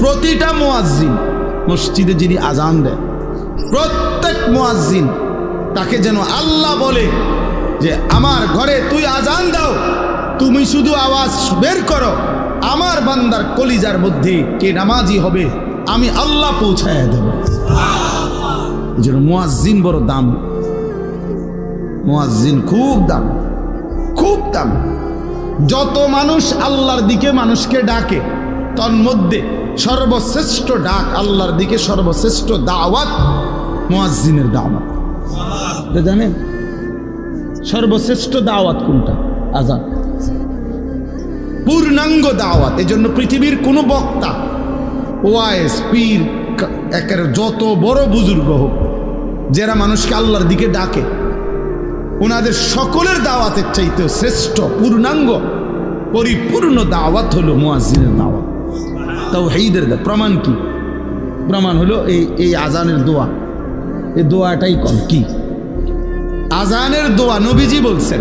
প্রতিটা মোয়াজ্জিন, মসজিদে যিনি আজান দেয় প্রত্যেক মোয়াজ্জিন তাকে যেন আল্লাহ বলে যে, আমার ঘরে তুই আজান দাও, তুমি শুধু আওয়াজ বের করো, আমার বান্দার কলিজার মধ্যে কে নামাজি হবে, আমি আল্লাহ পৌঁছায় দেব। এই জন্য মোয়াজ্জিন বড় দাম। মোয়াজ্জিন খুব দাম খুব দাম। যত মানুষ আল্লাহর দিকে মানুষকে ডাকে, তন্মধ্যে সর্বশ্রেষ্ঠ ডাক, আল্লাহর দিকে সর্বশ্রেষ্ঠ দাওয়াত, মোয়াজ্জিনের দাওয়াত। জানেন, সর্বশ্রেষ্ঠ দাওয়াত কোনটা? আজান পূর্ণাঙ্গ দাওয়াত, এজন্য পৃথিবীর কোনো বক্তা, ওয়াইস, পীর একের যত বড় বুজুর্গ হোক, যারা মানুষকে আল্লাহর দিকে ডাকে ওনাদের সকলের দাওয়াতের চাইতে শ্রেষ্ঠ, পূর্ণাঙ্গ, পরিপূর্ণ দাওয়াত হলো মুয়াজ্জিনের দাওয়াত। তাও হেইদের দা। প্রমাণ কি? প্রমাণ হলো এই এই আজানের দোয়া। এই দোয়াটাই কম। কি? আজানের দোয়া নবীজি বলছেন।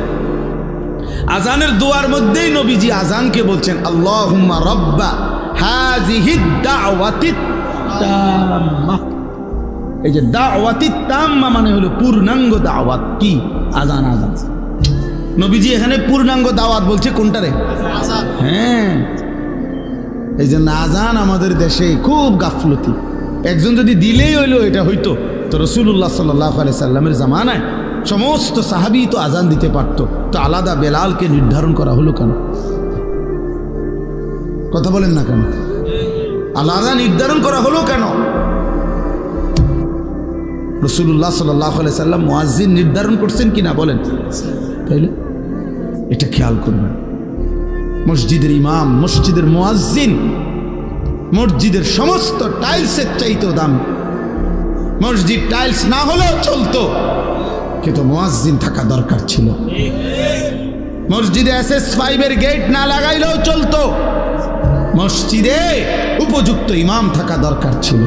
আজানের দোয়ার মধ্যেই নবীজি আজানকে বলছেন আল্লাহুম্মা রব্বা এই যে দাওয়াতি তাম্মা মানে হলো পূর্ণাঙ্গ দাওয়াত। কি? আজান আজান। নবীজি এখানে পূর্ণাঙ্গ দাওয়াত বলছে কোনটা রে? হ্যাঁ। এই যে আজান আমাদের দেশে খুব গাফলতি। একজন যদি দিলেই হইল, এটা হইতো। তো রসুল্লাহ সাল্লাহ সাল্লামের জামানায় সমস্ত সাহাবি তো আজান দিতে পারতো। তো আলাদা বেলালকে নির্ধারণ করা হলো কেন? কথা বলেন না কেন? আলাদা নির্ধারণ করা হলো কেন? রসুল্লাহ সাল্লাহ সাল্লাম মোয়াজিন নির্ধারণ করছেন কিনা বলেন। তাইলে এটা খেয়াল করবেন। মসজিদের ইমাম, মসজিদের মোয়াজ্জিন, মসজিদের সমস্ত টাইলসের চাইতেও দাম। মসজিদ টাইলস না হলেও চলতো, কিন্তু মোয়াজ্জিন থাকা দরকার ছিল। মসজিদে এস এস ফাইভের গেট না লাগাইলেও চলতো, মসজিদে উপযুক্ত ইমাম থাকা দরকার ছিল।